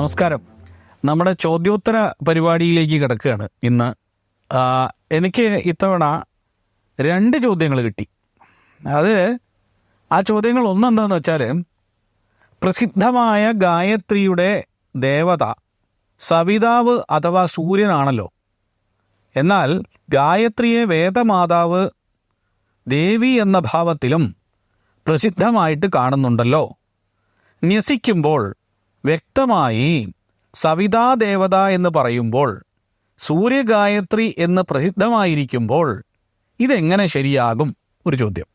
നമസ്കാരം. നമ്മുടെ ചോദ്യോത്തര പരിപാടിയിലേക്ക് കിടക്കുകയാണ് ഇന്ന്. എനിക്ക് ഇത്തവണ രണ്ട് ചോദ്യങ്ങൾ കിട്ടി. അത് ആ ചോദ്യങ്ങൾ ഒന്നെന്താന്ന് വെച്ചാൽ പ്രസിദ്ധമായ ഗായത്രിയുടെ ദേവത സവിതാവ് അഥവാ സൂര്യനാണല്ലോ. എന്നാൽ ഗായത്രിയെ വേദമാതാവ് ദേവി എന്ന ഭാവത്തിലും പ്രസിദ്ധമായിട്ട് കാണുന്നുണ്ടല്ലോ. ന്യസിക്കുമ്പോൾ വ്യക്തമായി സവിതാ ദേവത എന്ന് പറയുമ്പോൾ സൂര്യഗായത്രി എന്ന് പ്രസിദ്ധമായിരിക്കുമ്പോൾ ഇതെങ്ങനെ ശരിയാകും? ഒരു ചോദ്യം.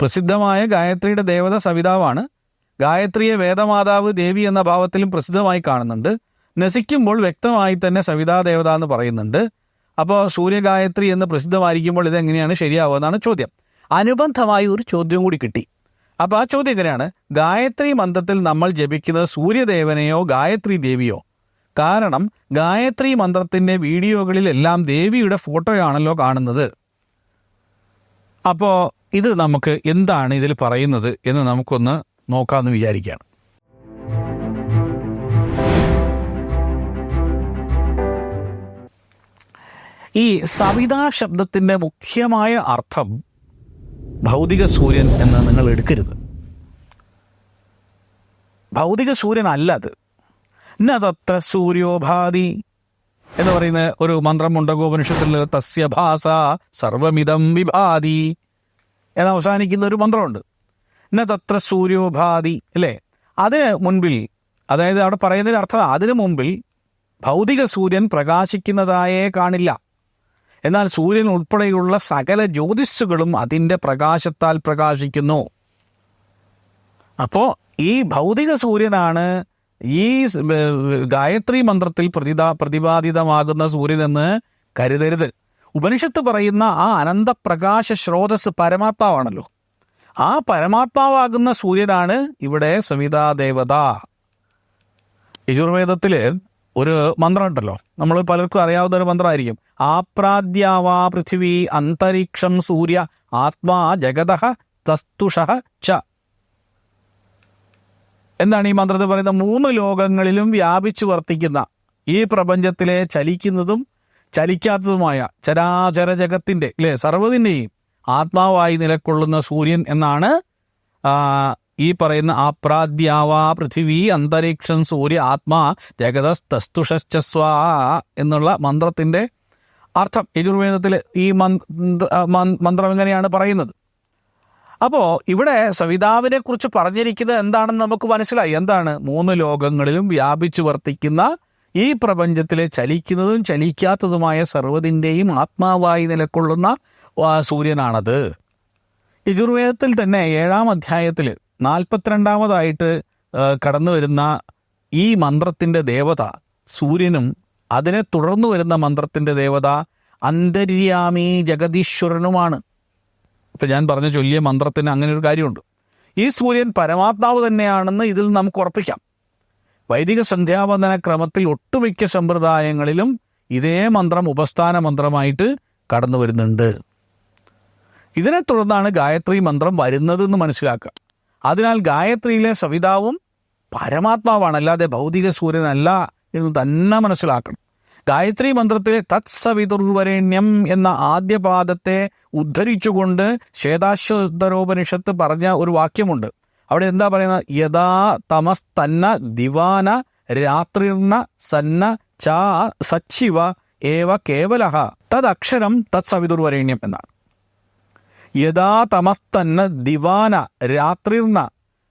പ്രസിദ്ധമായ ഗായത്രിയുടെ ദേവത സവിതാവാണ്. ഗായത്രിയെ വേദമാതാവ് ദേവി എന്ന ഭാവത്തിലും പ്രസിദ്ധമായി കാണുന്നുണ്ട്. നസിക്കുമ്പോൾ വ്യക്തമായി തന്നെ സവിതാ ദേവത എന്ന് പറയുന്നുണ്ട്. അപ്പോൾ സൂര്യഗായത്രി എന്ന് പ്രസിദ്ധമായിരിക്കുമ്പോൾ ഇതെങ്ങനെയാണ് ശരിയാവുക എന്നാണ് ചോദ്യം. അനുബന്ധമായി ഒരു ചോദ്യം കൂടി കിട്ടി. അപ്പോൾ ആ ചോദ്യം എങ്ങനെയാണ് ഗായത്രി മന്ത്രത്തിൽ നമ്മൾ ജപിക്കുന്നത് സൂര്യദേവനെയോ ഗായത്രി ദേവിയോ? കാരണം ഗായത്രി മന്ത്രത്തിന്റെ വീഡിയോകളിലെല്ലാം ദേവിയുടെ ഫോട്ടോയാണല്ലോ കാണുന്നത്. അപ്പോൾ ഇത് നമുക്ക് എന്താണ് ഇതിൽ പറയുന്നത് എന്ന് നമുക്കൊന്ന് നോക്കാമെന്ന് വിചാരിക്കുകയാണ് ഈ സവിതാ ശബ്ദത്തിന്റെ മുഖ്യമായ അർത്ഥം ഭൗതിക സൂര്യൻ എന്ന് നിങ്ങൾ എടുക്കരുത്. ഭൗതിക സൂര്യൻ അല്ല അത്. നതത്ര സൂര്യോഭാതി എന്ന് പറയുന്ന ഒരു മന്ത്രം മുണ്ടകോപനിഷത്തിൽ തസ്യഭാസ സർവമിതം വിഭാതി എന്ന് അവസാനിക്കുന്ന ഒരു മന്ത്രമുണ്ട്. ന തത്ര സൂര്യോഭാതി അല്ലേ? അതിന് മുൻപിൽ അതായത് അവിടെ പറയുന്നതിന് അർത്ഥം അതിനു മുമ്പിൽ ഭൗതിക സൂര്യൻ പ്രകാശിക്കുന്നതായേ കാണില്ല. എന്നാൽ സൂര്യൻ ഉൾപ്പെടെയുള്ള സകല ജ്യോതിസ്സുകളും അതിന്റെ പ്രകാശത്താൽ പ്രകാശിക്കുന്നു. അപ്പോൾ ഈ ഭൗതിക സൂര്യനാണ് ഈ ഗായത്രി മന്ത്രത്തിൽ പ്രതിതാ പ്രതിപാദിതമാകുന്ന സൂര്യനെന്ന് കരുതരുത്. ഉപനിഷത്ത് പറയുന്ന ആ അനന്തപ്രകാശ സ്രോതസ് പരമാത്മാവാണല്ലോ. ആ പരമാത്മാവാകുന്ന സൂര്യനാണ് ഇവിടെ സവിതാ ദേവത യജുർവേദത്തിൽ ഒരു മന്ത്രമുണ്ടല്ലോ നമ്മൾ പലർക്കും അറിയാവുന്ന ഒരു മന്ത്രമായിരിക്കും. ആപ്രാദ്യാവാ പൃഥിവി അന്തരീക്ഷം സൂര്യ ആത്മാ ജഗത തസ്തുഷ ച. എന്താണ് ഈ മന്ത്രത്തിൽ പറയുന്നത്? മൂന്ന് ലോകങ്ങളിലും വ്യാപിച്ചു വർത്തിക്കുന്ന ഈ പ്രപഞ്ചത്തിലെ ചലിക്കുന്നതും ചലിക്കാത്തതുമായ ചരാചര ജഗത്തിന്റെ അല്ലെ സർവതിന്റെയും ആത്മാവായി നിലക്കൊള്ളുന്ന സൂര്യൻ എന്നാണ് ഈ പറയുന്ന ആപ്രാദ്യാവാ പൃഥിവി അന്തരീക്ഷം സൂര്യ ആത്മാ ജഗതസ്തുഷസ്വാ എന്നുള്ള മന്ത്രത്തിന്റെ അർത്ഥം യജുർവേദത്തിൽ ഈ മന്ത്രം എങ്ങനെയാണ് പറയുന്നത്? അപ്പോൾ ഇവിടെ സവിതാവിനെ കുറിച്ച് പറഞ്ഞിരിക്കുന്നത് എന്താണെന്ന് നമുക്ക് മനസ്സിലായി. എന്താണ്? മൂന്ന് ലോകങ്ങളിലും വ്യാപിച്ചു വർത്തിക്കുന്ന ഈ പ്രപഞ്ചത്തിലെ ചലിക്കുന്നതും ചലിക്കാത്തതുമായ സർവതിന്റെയും ആത്മാവായി നിലക്കൊള്ളുന്ന സൂര്യനാണത്. യജുർവേദത്തിൽ തന്നെ ഏഴാം അധ്യായത്തിൽ നാൽപ്പത്തിരണ്ടാമതായിട്ട് കടന്നു വരുന്ന ഈ മന്ത്രത്തിന്റെ ദേവത സൂര്യനും അതിനെ തുടർന്നു വരുന്ന മന്ത്രത്തിന്റെ ദേവത അന്തര്യാമി ജഗതീശ്വരനുമാണ് ഇപ്പം ഞാൻ പറഞ്ഞ ചൊല്ലിയ മന്ത്രത്തിന് അങ്ങനെ ഒരു കാര്യമുണ്ട്. ഈ സൂര്യൻ പരമാത്മാവ് തന്നെയാണെന്ന് ഇതിൽ നമുക്ക് ഉറപ്പിക്കാം. വൈദിക സന്ധ്യാവന്ദന ക്രമത്തിൽ ഒട്ടുമിക്ക സമ്പ്രദായങ്ങളിലും ഇതേ മന്ത്രം ഉപസ്ഥാന മന്ത്രമായിട്ട് കടന്നു വരുന്നുണ്ട് ഇതിനെ തുടർന്നാണ് ഗായത്രി മന്ത്രം വരുന്നതെന്ന് മനസ്സിലാക്കുക. അതിനാൽ ഗായത്രിയിലെ സവിതാവും പരമാത്മാവാണ് അല്ലാതെ ഭൗതിക സൂര്യനല്ല എന്ന് തന്നെ മനസ്സിലാക്കണം. ഗായത്രി മന്ത്രത്തിലെ തത്സവിതുർവരേണ്യം എന്ന ആദ്യ പാദത്തെ ഉദ്ധരിച്ചുകൊണ്ട് ശ്വേതാശ്വതരോപനിഷത്ത് പറഞ്ഞ ഒരു വാക്യമുണ്ട്. അവിടെ എന്താ പറയുന്നത്? യഥാ തമസ്തന്ന ദിവാന രാത്രിർണ സന്ന ചാ സച്ചിവ ഏവ കേവലഹ. തദക്ഷരം തത്സവിതുർവരേണ്യം എന്നാണ്. യഥാ തമസ്തന്ന ദിവാന രാത്രിർണ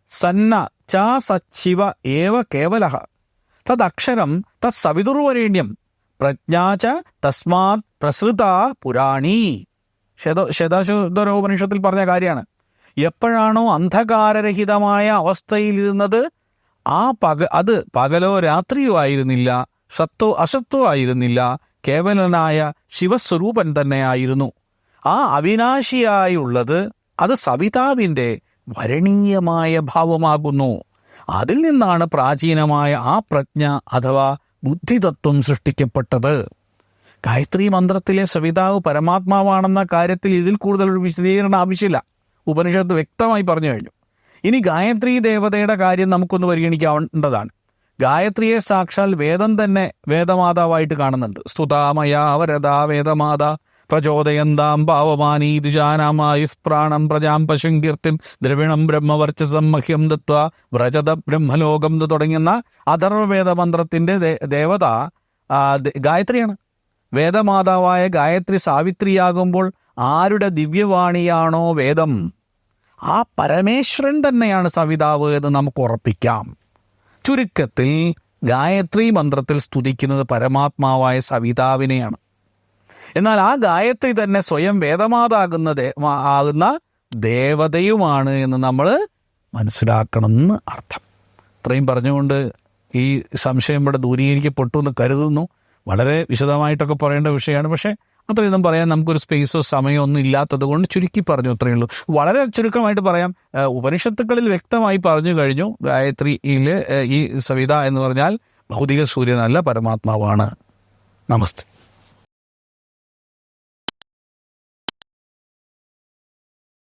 സന്ന ചാ സച്ചിവ ഏവ കേവല തദക്ഷരം തത്സവിതുർവരേണ്യം പ്രജ്ഞാ ച തസ്മാത് പ്രസൃത പുരാണി. ശത ശതശുദ്ധരോപനിഷത്തിൽ പറഞ്ഞ കാര്യമാണ്. എപ്പോഴാണോ അന്ധകാരരഹിതമായ അവസ്ഥയിലിരുന്നത് ആ പക അത് പകലോ രാത്രിയോ ആയിരുന്നില്ല സത്തോ അസത്തോ ആയിരുന്നില്ല കേവലനായ ശിവസ്വരൂപൻ തന്നെയായിരുന്നു ആ അവിനാശിയായുള്ളത് അത് സവിതാവിന്റെ വരണീയമായ ഭാവമാകുന്നു. അതിൽ നിന്നാണ് പ്രാചീനമായ ആ പ്രജ്ഞ അഥവാ ബുദ്ധിതത്വം സൃഷ്ടിക്കപ്പെട്ടത്. ഗായത്രി മന്ത്രത്തിലെ സവിതാവ് പരമാത്മാവാണെന്ന കാര്യത്തിൽ ഇതിൽ കൂടുതൽ ഒരു വിശദീകരണം ആവശ്യമില്ല. ഉപനിഷത്ത് വ്യക്തമായി പറഞ്ഞു കഴിഞ്ഞു. ഇനി ഗായത്രി ദേവതയുടെ കാര്യം നമുക്കൊന്ന് പരിഗണിക്കാവേണ്ടതാണ് ഗായത്രിയെ സാക്ഷാൽ വേദം തന്നെ വേദമാതാവായിട്ട് കാണുന്നുണ്ട്. സ്തുതാമയ വരദ വേദമാത. പ്രചോദയന്താം പാവമാനീതിജാനാമായുഃ പ്രാണം പ്രജാം പശും കീർത്തിം ദ്രവിണം ബ്രഹ്മവർച്ചസം മഹ്യം ദത്വ വ്രജത ബ്രഹ്മലോകം തുടങ്ങുന്ന അഥർവവേദ മന്ത്രത്തിന്റെ ദേവത ഗായത്രിയാണ്. വേദമാതാവായ ഗായത്രി സാവിത്രിയാകുമ്പോൾ ആരുടെ ദിവ്യവാണിയാണോ വേദം? ആ പരമേശ്വരൻ തന്നെയാണ് സവിതാവ് എന്ന് നമുക്ക് ഉറപ്പിക്കാം. ചുരുക്കത്തിൽ ഗായത്രി മന്ത്രത്തിൽ സ്തുതിക്കുന്നത് പരമാത്മാവായ സവിതാവിനെയാണ്. എന്നാൽ ആ ഗായത്രി തന്നെ സ്വയം വേദമാതാകുന്ന ആകുന്ന ദേവതയുമാണ് എന്ന് നമ്മൾ മനസ്സിലാക്കണം എന്ന് അർത്ഥം. ഇത്രയും പറഞ്ഞുകൊണ്ട് ഈ സംശയം ഇവിടെ ദൂരീകരിക്കപ്പെട്ടു എന്ന് കരുതുന്നു. വളരെ വിശദമായിട്ടൊക്കെ പറയേണ്ട വിഷയമാണ്. പക്ഷേ അത്രയൊന്നും പറയാൻ നമുക്കൊരു സ്പേസോ സമയമോ ഒന്നും ഇല്ലാത്തത് കൊണ്ട് ചുരുക്കി പറഞ്ഞു അത്രയേ ഉള്ളൂ. വളരെ ചുരുക്കമായിട്ട് പറയാം. ഉപനിഷത്തുക്കളിൽ വ്യക്തമായി പറഞ്ഞു കഴിഞ്ഞു. ഗായത്രിയിൽ ഈ സവിത എന്ന് പറഞ്ഞാൽ ഭൗതിക സൂര്യനല്ല പരമാത്മാവാണ്. നമസ്തേ.